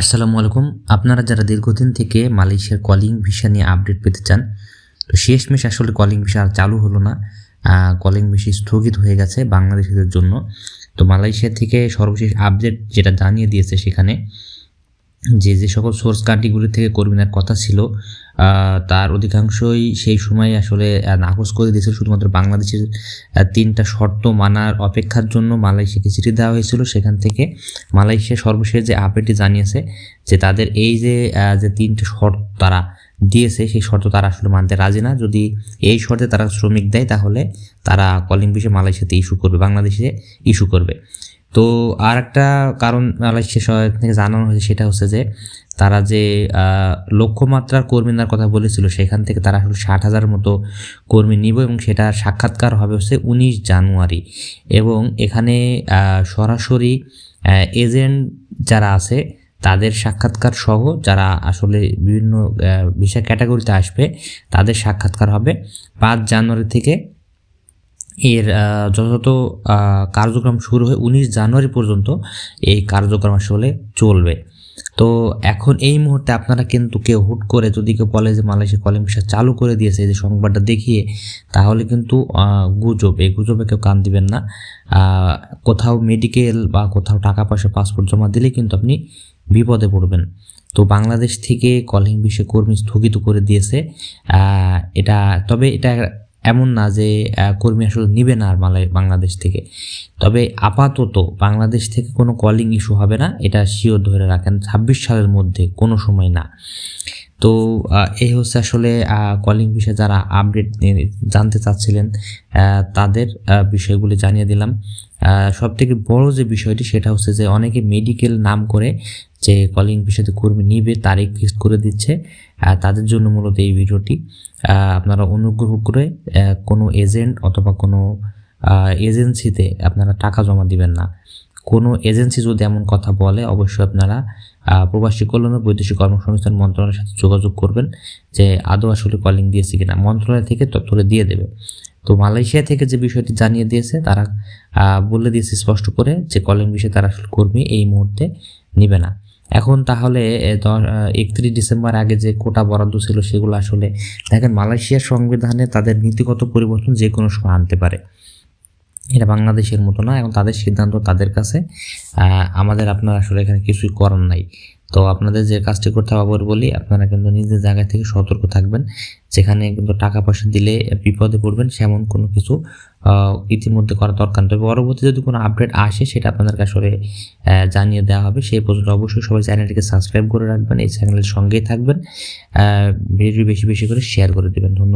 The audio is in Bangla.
আসসালামু আলাইকুম। আপনারা যারা দীর্ঘদিন থেকে মালয়েশিয়ার কলিং ভিসা নিয়ে আপডেট পেতে চান, তো শেষ শেষমেশ আসলে কলিং ভিসা আর চালু হলো না। কলিং ভিসা স্থগিত হয়ে গেছে বাংলাদেশিদের জন্য। তো মালয়েশিয়া থেকে সর্বশেষ আপডেট যেটা জানিয়ে দিয়েছে সেখানে যে যে সকল সোর্স কান্ট্রিগুলি থেকে কর্মীদের কথা ছিল তার অধিকাংশই সেই সময় আসলে নাকচ করে দিয়েছিল। শুধুমাত্র বাংলাদেশের তিনটা শর্ত মানার অপেক্ষার জন্য মালয়েশিয়াকে চিঠি দেওয়া হয়েছিল। সেখান থেকে মালয়েশিয়া সর্বশেষ যে আপডেটটি জানিয়েছে যে, তাদের এই যে যে তিনটে শর্ত তারা দিয়েছে, সেই শর্ত তারা আসলে মানতে রাজি না। যদি এই শর্তে তারা শ্রমিক দেয়, তাহলে তারা কলিং বিষয়ে মালয়েশিয়াতে ইস্যু করবে, বাংলাদেশে ইস্যু করবে। তো আর একটা কারণ মালয়েশিয়া সরকার থেকে জানানো হয়েছে সেটা হচ্ছে যে, তারা যে লক্ষ্যমাত্রার কর্মীদের কথা বলেছিল, সেখান থেকে তারা আসলে ষাট হাজার মতো কর্মী নিব এবং সেটা সাক্ষাৎকার হবে হচ্ছে উনিশ জানুয়ারি। এবং এখানে সরাসরি এজেন্ট যারা আছে, তাদের সাক্ষাৎকার সহ যারা আসলে বিভিন্ন বিষয় ক্যাটাগরিতে আসবে, তাদের সাক্ষাৎকার হবে। পাঁচ জানুয়ারি থেকে এর যথাযথ কার্যক্রম শুরু হয়ে উনিশ জানুয়ারি পর্যন্ত। এই কার্যক্রম আসলে চলবে। তো এখন এই মুহূর্তে আপনারা কিন্তু কেউ হুট করে যদি কেউ বলে যে মালয়েশিয়া কলিং চালু করে দিয়েছে, এই যে সংবাদটা দেখিয়ে, তাহলে কিন্তু গুজব। এই গুজবে কেউ কান দিবেন না। কোথাও মেডিকেল বা কোথাও টাকা পয়সা পাসপোর্ট জমা দিলে কিন্তু আপনি বিপদে পড়বেন। তো বাংলাদেশ থেকে কলিং বিষয়ে কর্মী স্থগিত করে দিয়েছে। এটা, তবে এটা এমন না যে কর্মী আসলে নিবে না আর বাংলাদেশ থেকে। তবে আপাতত বাংলাদেশ থেকে কোনো কলিং ইস্যু হবে না, এটা শিওর ধরে রাখেন, ছাব্বিশ সালের মধ্যে কোনো সময় না। তো এই হচ্ছে আসলে কলিং বিষয়ে যারা আপডেট জানতে চাচ্ছিলেন তাদের বিষয়গুলি জানিয়ে দিলাম। সব থেকে বড় যে বিষয়টি সেটা হচ্ছে যে অনেকে মেডিকেল নাম করে যে কলিং বিষয়তে কর্মী নিবে, তারিখ ফিক্স করে দিচ্ছে তাদের জন্য মূলত এই ভিডিওটি। আপনারা অনুগ্রহ করে কোনো এজেন্ট অথবা কোনো এজেন্সিতে আপনারা টাকা জমা দিবেন না। কোনো এজেন্সি যদি এমন কথা বলে, অবশ্যই আপনারা প্রবাসী কল্যাণ ও বৈদেশিক কর্মসংস্থান মন্ত্রণালয়ের সাথে যোগাযোগ করবেন যে আদৌ আসলে কলিং দিয়েছে কিনা। মন্ত্রণালয় থেকে তথ্যটা দিয়ে দেবে। তো মালয়েশিয়া থেকে যে বিষয়টি জানিয়ে দিয়েছে, তারা বলে দিয়েছে স্পষ্ট করে যে কলিং বিষয়ে তারা আসলে কর্মী এই মুহূর্তে নিবে না। এখন তাহলে একত্রিশ ডিসেম্বর আগে যে কোটা বরাদ্দ ছিল সেগুলো আসলে দেখেন মালয়েশিয়ার সংবিধানে তাদের নীতিগত পরিবর্তন যে কোনো সময় আনতে পারে। এটা বাংলাদেশের মতো না, এখন তাদের সিদ্ধান্ত তাদের কাছে। আমাদের আপনার আসলে এখানে কিছুই করার নাই। তো আপনাদের যে কাজটি করতে হবে বলি, আপনারা কিন্তু নিজের জায়গা থেকে সতর্ক থাকবেন। যেখানে কিন্তু টাকা পয়সা দিলে বিপদে পড়বেন, সেমন কোনো কিছু ইতিমধ্যে করা দরকার। তবে পরবর্তী যদি কোনো আপডেট আসে, সেটা আপনাদেরকে আসলে জানিয়ে দেওয়া হবে। সেই পর্যন্ত অবশ্যই সবাই চ্যানেলটিকে সাবস্ক্রাইব করে রাখবেন, এই চ্যানেলের সঙ্গেই থাকবেন। ভিডিও বেশি বেশি করে শেয়ার করে দেবেন। ধন্যবাদ।